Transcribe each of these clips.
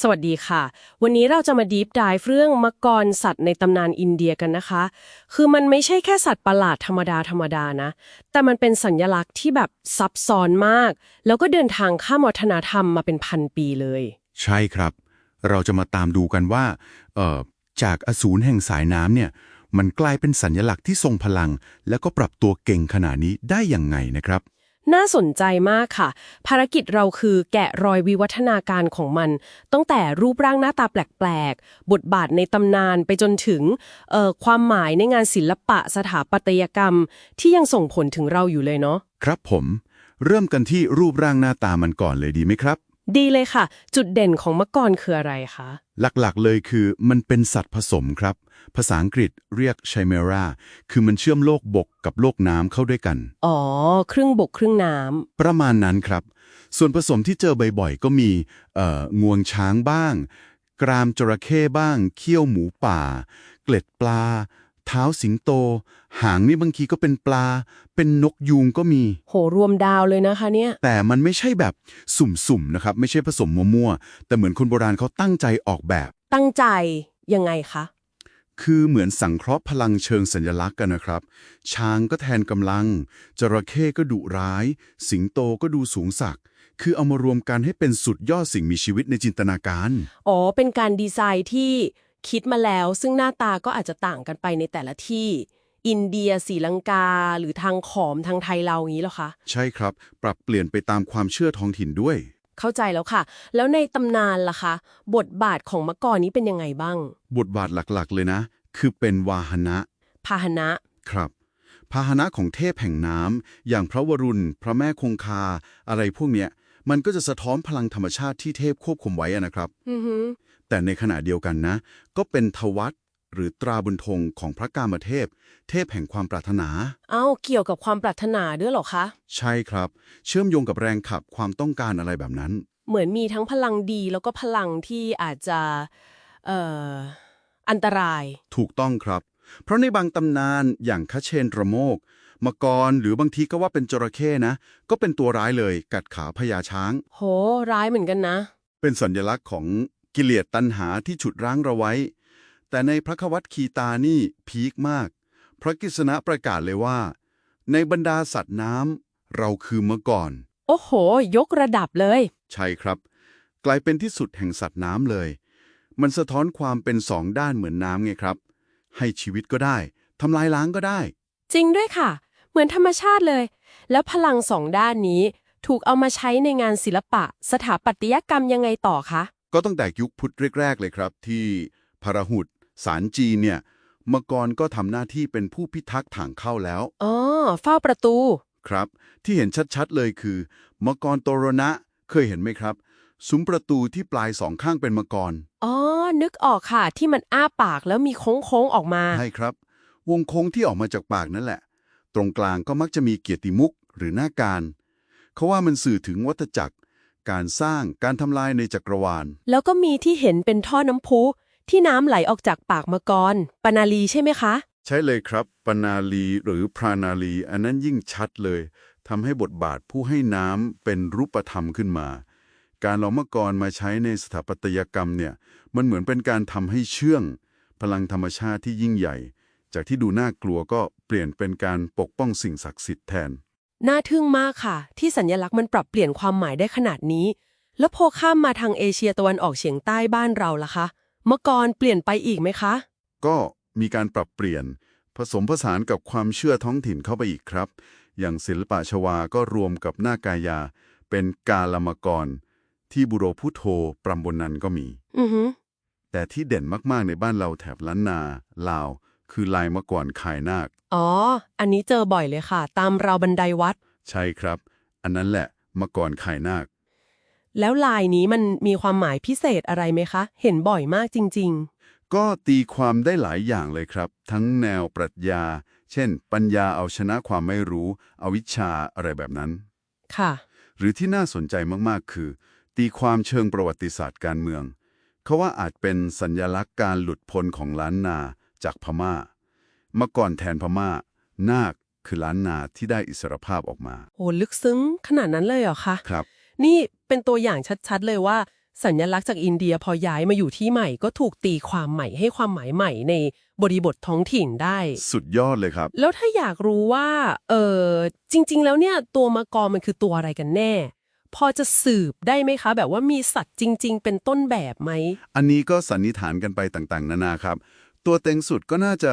สวัสดีค่ะ วันนี้เราจะมาดีฟด v e เรื่องมังกรสัตว์ในตำนานอินเดียกันนะคะ คือมันไม่ใช่แค่สัตว์ประหลาดธรรมดาธรรมดานะ แต่มันเป็นสัญญลักษณ์ที่แบบซับซ้อนมาก แล้วก็เดินทางข้ามวัฒนธรรมมาเป็นพันปีเลย ใช่ครับ เราจะมาตามดูกันว่าเอ่อจากอสูรแห่งสายน้ำเนี่ย มันกลายเป็นสัญญลักษณ์ที่ทรงพลัง แล้วก็ปรับตัวเก่งขนาดนี้ได้อย่างไงนะครับ น่าสนใจมากค่ะ ภารกิจเราคือแกะรอยวิวัฒนาการของมัน ตั้งแต่รูปร่างหน้าตาแปลกๆ บทบาทในตำนานไปจนถึงเอ่อความหมายในงานศิลปะสถาปัตยกรรม ที่ยังส่งผลถึงเราอยู่เลยเนาะครับผม เริ่มกันที่รูปร่างหน้าตามันก่อนเลยดีไหมครับ ดีเลยค่ะ จุดเด่นของมะกรคืออะไรคะหลักๆเลยคือมันเป็นสัตว์ผสมครับ ภาษาอังกฤษเรียก chimera คือมันเชื่อมโลกบกกับโลกน้ำเข้าด้วยกัน อ๋อ ครึ่งบกครึ่งน้ประมาณนั้นครับ ส่วนผสมที่เจอบ่อยๆ ก็มีเอ่องวงช้างบ้าง กรามจระเข้บ้าง เขี้ยวหมูป่า เกล็ดปลา เท้าสิงโต หางนี่บางทีก็เป็นปลา เป็นนกยูงก็มีำโหรวมดาวเลยนะคะเนี่ย แต่มันไม่ใช่แบบสุ่มๆนะครับ ไม่ใช่ผสมมั่วๆแต่เหมือนคนโบราณเขาตั้งใจออกแบบ ตั้งใจยังไงคะ คือเหมือนสังเคราะห์พลังเชิงสัญลักษณ์กันนะครับ ช้างก็แทนกำลัง จระเข้ก็ดุร้าย สิงโตก็ดูสูงสัก คือเอามารวมกันให้เป็นสุดยอดสิ่งมีชีวิตในจินตนาการ อ๋อ เป็นการดีไซน์ที่คิดมาแล้ว ซึ่งหน้าตาก็อาจจะต่างกันไปในแต่ละที่ อินเดียศรีลังกา หรือทางขอมทางไทยเราอย่างนี้เหรอคะ ใช่ครับ ปรับเปลี่ยนไปตามความเชื่อท้องถิ่นด้วย เข้าใจแล้วค่ะ แล้วในตำนานล่ะคะ บทบาทของมะกรนี้เป็นยังไงบ้าง บทบาทหลักๆ เลยนะ คือเป็นวาหนะพาหนะ ครับพาหนะของเทพแห่งน้ำอย่างพระวรุณ พระแม่คงคา อะไรพวกเนี้ย มันก็จะสะท้อนพลังธรรมชาติที่เทพควบคุมไว้อะนะครับอือหือแต่ในขณะเดียวกันนะ ก็เป็นทวัต หรือตราบุญธงของพระกามเทพ เทพแห่งความปรารถนา เอ้าเกี่ยวกับความปรารถนาด้วยเหรอคะ ใช่ครับ เชื่อมโยงกับแรงขับความต้องการอะไรแบบนั้น เหมือนมีทั้งพลังดีแล้วก็พลังที่อาจจะเอ่ออันตราย ถูกต้องครับ เพราะในบางตำนานอย่างคาเชนระโมกมกรหรือบางทีก็ว่าเป็นจระเข้นะ ก็เป็นตัวร้ายเลยกัดขาพญาช้าง โห ร้ายเหมือนกันนะ เป็นสัญลักษณ์ของกิเลสตัณหาที่ฉุดรั้งเราไว้ แต่ในพระควัตคีตานี่พีคมาก พระกฤษณะประกาศเลยว่า ในบรรดาสัตว์น้ำเราคือเมื่อก่อน โอ้โห ยกระดับเลย ใช่ครับ กลายเป็นที่สุดแห่งสัตว์น้ำเลย มันสะท้อนความเป็นสองด้านเหมือนน้ำไงครับ ให้ชีวิตก็ได้ทำลายล้างก็ได้ จริงด้วยค่ะ เหมือนธรรมชาติเลย แล้วพลังสองด้านนี้ถูกเอามาใช้ในงานศิลปะ สถาปัตยกรรมยังไงต่อคะ ก็ตั้งแต่ยุคพุทธแรกๆเลยครับ ที่พระหุด สารจีนเนี่ยมกรก็ทำหน้าที่เป็นผู้พิทักษ์ทางเข้าแล้วอ๋อเฝ้าประตู ครับ ที่เห็นชัดๆเลยคือมกรโตรณะเคยเห็นไหมครับ ซุ้มประตูที่ปลายสองข้างเป็นมกรอ๋อ นึกออกค่ะ ที่มันอ้าปากแล้วมีโค้งๆออกมา ใช่ครับ วงโค้งที่ออกมาจากปากนั่นแหละ ตรงกลางก็มักจะมีเกียรติมุกหรือหน้าการ เขาว่ามันสื่อถึงวัฏจักร การสร้างการทำลายในจักรวาล แล้วก็มีที่เห็นเป็นท่อน้ำพุ ที่น้ำไหลออกจากปากมกร ปนาลีใช่ไหมคะ ใช่เลยครับ ปนาลีหรือพรานาลี อันนั้นยิ่งชัดเลยทำให้บทบาทผู้ให้น้ำเป็นรูปธรรมขึ้นมา การเอามะกรมาใช้ในสถาปัตยกรรมเนี่ย มันเหมือนเป็นการทำให้เชื่อง พลังธรรมชาติที่ยิ่งใหญ่ จากที่ดูน่ากลัวก็เปลี่ยนเป็นการปกป้องสิ่งศักดิ์สิทธิ์แทน น่าทึ่งมากค่ะ ที่สัญลักษณ์มันปรับเปลี่ยนความหมายได้ขนาดนี้ แล้วพอข้ามมาทางเอเชียตะวันออกเฉียงใต้บ้านเราล่ะคะ มกรเปลี่ยนไปอีกไหมคะ ก็มีการปรับเปลี่ยน ผสมผสานกับความเชื่อท้องถิ่นเข้าไปอีกครับ อย่างศิลปะชวาก็รวมกับหน้ากายา เป็นกาลามกร ที่บุโรพุโทโธปรำบนนันก็มี อือหือแต่ที่เด่นมากๆในบ้านเราแถบล้านนาลาว คือลายมะกรขายนาค อ๋อ อันนี้เจอบ่อยเลยค่ะ ตามราวบันไดวัด ใช่ครับ อันนั้นแหละมะกรขายนาค แล้วลายนี้มันมีความหมายพิเศษอะไรไหมคะ เห็นบ่อยมากจริงก็ตีความได้หลายอย่างเลยครับ ทั้งแนวปรัชญา เช่น ปัญญาเอาชนะความไม่รู้อวิชชาอะไรแบบนั้นๆค่ะ หรือที่น่าสนใจมากๆ คือ ตีความเชิงประวัติศาสตร์การเมือง เขาว่าอาจเป็นสัญญลักษณ์การหลุดพ้นของล้านนาจากพม่าเมื่อก่อนแทนพม่า นาคคือล้านนาที่ได้อิสรภาพออกมาโหลึกซึ้งขนาดนั้นเลยเหรอคะครับ นี่เป็นตัวอย่างชัดๆ เลยว่า สัญลักษณ์จากอินเดียพอย้ายมาอยู่ที่ใหม่ ก็ถูกตีความใหม่ให้ความหมายใหม่ในบริบทท้องถิ่นได้ สุดยอดเลยครับ แล้วถ้าอยากรู้ว่าเออจริง ๆ แล้วเนี่ยตัวมะกอมันคือตัวอะไรกันแน่ พอจะสืบได้ไหมคะ แบบว่ามีสัตว์จริง ๆ เป็นต้นแบบไหมอันนี้ก็สันนิษฐานกันไปต่างๆ นานาครับ ตัวเต็งสุดก็น่าจะ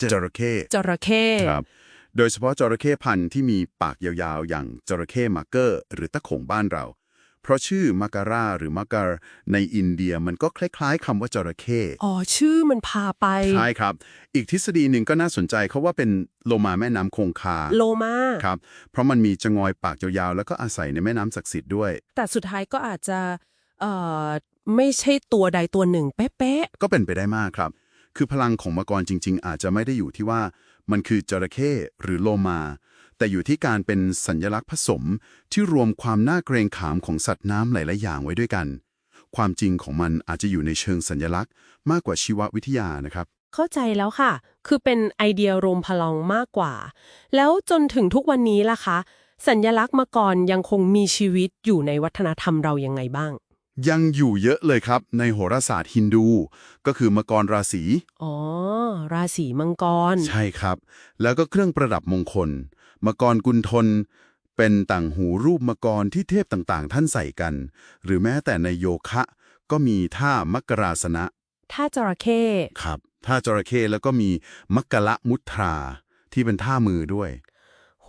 จระเข้จระเข้ครับ โดยเฉพาะจระเข้พันธุ์ที่มีปากยาวๆ อย่างจระเข้มาร์เกอร์ หรือตะขงบ้านเรา เพราะชื่อมาการาหรือมาการในอินเดียมันก็คล้ายๆคำว่าจระเข้อ๋อ ชื่อมันพาไป ใช่ครับ อีกทฤษฎีหนึ่งก็น่าสนใจเขาว่าเป็นโลมาแม่น้ำคงคา โลมาครับ เพราะมันมีจงอยปากยาวๆ แล้วก็อาศัยในแม่น้ำศักดิ์สิทธิ์ด้วย แต่สุดท้ายก็อาจจะเอ่อไม่ใช่ตัวใดตัวหนึ่งเป๊ะก็เป็นไปได้มากครับ คือพลังของมังกรจริง ๆ อาจจะไม่ได้อยู่ที่ว่า มันคือจระเข้หรือโลมา แต่อยู่ที่การเป็นสัญลักษณ์ผสมที่รวมความน่าเกรงขามของสัตว์น้ำหลายๆอย่างไว้ด้วยกัน ความจริงของมันอาจจะอยู่ในเชิงสัญลักษณ์ มากกว่าชีววิทยานะครับ เข้าใจแล้วค่ะ คือเป็นไอเดียรวมพลังมากกว่า แล้วจนถึงทุกวันนี้ล่ะคะ สัญญลักษณ์มะกรยังคงมีชีวิตอยู่ในวัฒนธรรมเรายังไงบ้าง ยังอยู่เยอะเลยครับในโหราศาสตร์ฮินดู ก็คือมังกรราศี อ๋อ ราศีมังกร ใช่ครับ แล้วก็เครื่องประดับมงคล มังกรกุณฑลเป็นต่างหูรูปมังกรที่เทพต่างๆ ท่านใส่กัน หรือแม้แต่ในโยคะ ก็มีท่ามักกราสนะถ้าจระเข้ครับ ท่าจระเข้แล้วก็มีมักกะละมุทรา ที่เป็นท่ามือด้วยโห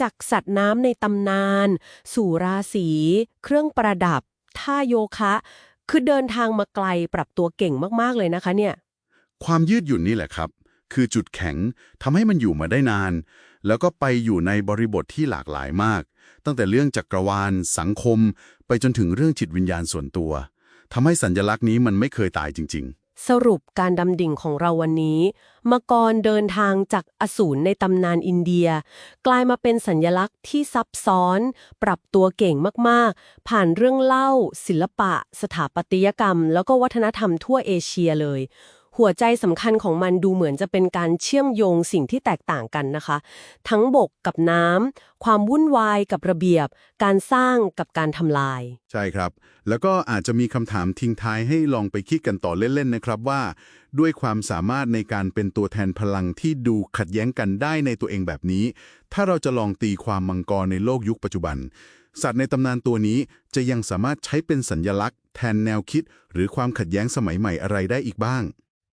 จากสัตว์น้ำในตำนาน สู่ราศี เครื่องประดับ ท่าโยคะ คือเดินทางมาไกลปรับตัวเก่งมากๆเลยนะคะเนี่ย ความยืดหยุ่นนี่แหละครับ คือจุดแข็งทำให้มันอยู่มาได้นาน แล้วก็ไปอยู่ในบริบทที่หลากหลายมาก ตั้งแต่เรื่องจักรวาล สังคม ไปจนถึงเรื่องจิตวิญญาณส่วนตัวทำให้สัญลักษณ์นี้มันไม่เคยตายจริง สรุปการดำดิ่งของเราวันนี้มกรเดินทางจากอสูรในตำนานอินเดีย กลายมาเป็นสัญญลักษณ์ที่ซับซ้อน ปรับตัวเก่งมากๆ ผ่านเรื่องเล่า ศิลปะ สถาปัตยกรรม แล้วก็วัฒนธรรมทั่วเอเชียเลย หัวใจสำคัญของมันดูเหมือนจะเป็นการเชื่อมโยงสิ่งที่แตกต่างกันนะคะ ทั้งบกกับน้ำ ความวุ่นวายกับระเบียบ การสร้างกับการทำลาย ใช่ครับ แล้วก็อาจจะมีคำถามทิ้งท้ายให้ลองไปคิดกันต่อเล่น ๆ นะครับว่า ด้วยความสามารถในการเป็นตัวแทนพลังที่ดูขัดแย้งกันได้ในตัวเองแบบนี้ ถ้าเราจะลองตีความมังกรในโลกยุคปัจจุบัน สัตว์ในตำนานตัวนี้จะยังสามารถใช้เป็นสัญญลักษณ์ แทนแนวคิด หรือความขัดแย้งสมัยใหม่อะไรได้อีกบ้าง